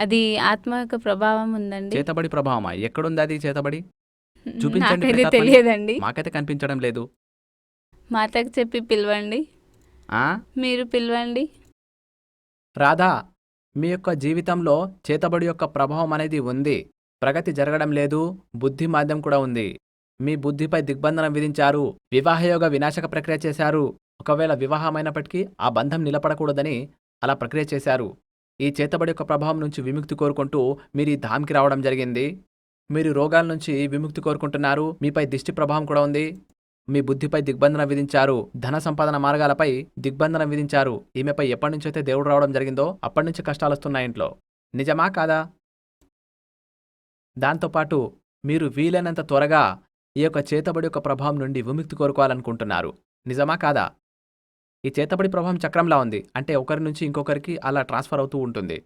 అది ఆత్మ యొక్క ప్రభావం ఉందండి. చేతబడి ప్రభావమా? ఎక్కడుంది అది చేతబడి? చూపించండి. తెలియదండి. మాకైతే కనిపించడం లేదు. మాతకు చెప్పి పిలవండి. మీరు పిలవండి. రాధా మీ యొక్క జీవితంలో చేతబడి యొక్క ప్రభావం అనేది ఉంది. ప్రగతి జరగడం లేదు బుద్ధి మాధ్యం కూడా ఉంది. మీ బుద్ధిపై దిగ్బంధనం విధించారు వివాహయోగ వినాశక ప్రక్రియ చేశారు. ఒకవేళ వివాహమైనప్పటికీ ఆ బంధం నిలబడకూడదని అలా ప్రక్రియ చేశారు. ఈ చేతబడి యొక్క ప్రభావం నుంచి విముక్తి కోరుకుంటూ మీరు ఈ ధామ్కి రావడం జరిగింది. మీరు రోగాల నుంచి విముక్తి కోరుకుంటున్నారు. మీపై దిష్టి ప్రభావం కూడా ఉంది. మీ బుద్ధిపై దిగ్బంధనం విధించారు. ధన సంపాదన మార్గాలపై దిగ్బంధనం విధించారు. ఈమెపై ఎప్పటి నుంచి అయితే దేవుడు రావడం జరిగిందో అప్పటి నుంచి కష్టాలు వస్తున్నాయి ఇంట్లో. నిజమా కాదా? దాంతోపాటు మీరు వీలైనంత త్వరగా ఈ యొక్క చేతబడి యొక్క ప్రభావం నుండి విముక్తి కోరుకోవాలనుకుంటున్నారు. నిజమా కాదా? ఈ చేతబడి ప్రభావం చక్రంలా ఉంది. అంటే ఒకరి నుంచి ఇంకొకరికి అలా ట్రాన్స్ఫర్ అవుతూ ఉంటుంది.